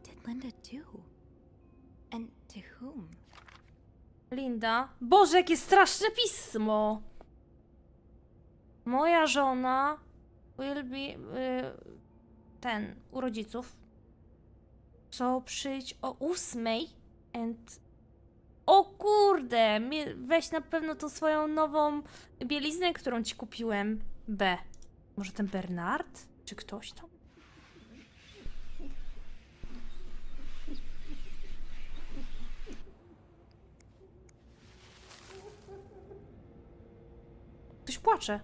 What did Linda do? And to whom? Linda. Boże, jakie straszne pismo! Moja żona will be... y, ten, u rodziców. So przyjdź o ósmej and... O kurde! Weź na pewno tą swoją nową bieliznę, którą ci kupiłem. B. Może ten Bernard? Czy ktoś tam? Ktoś płacze.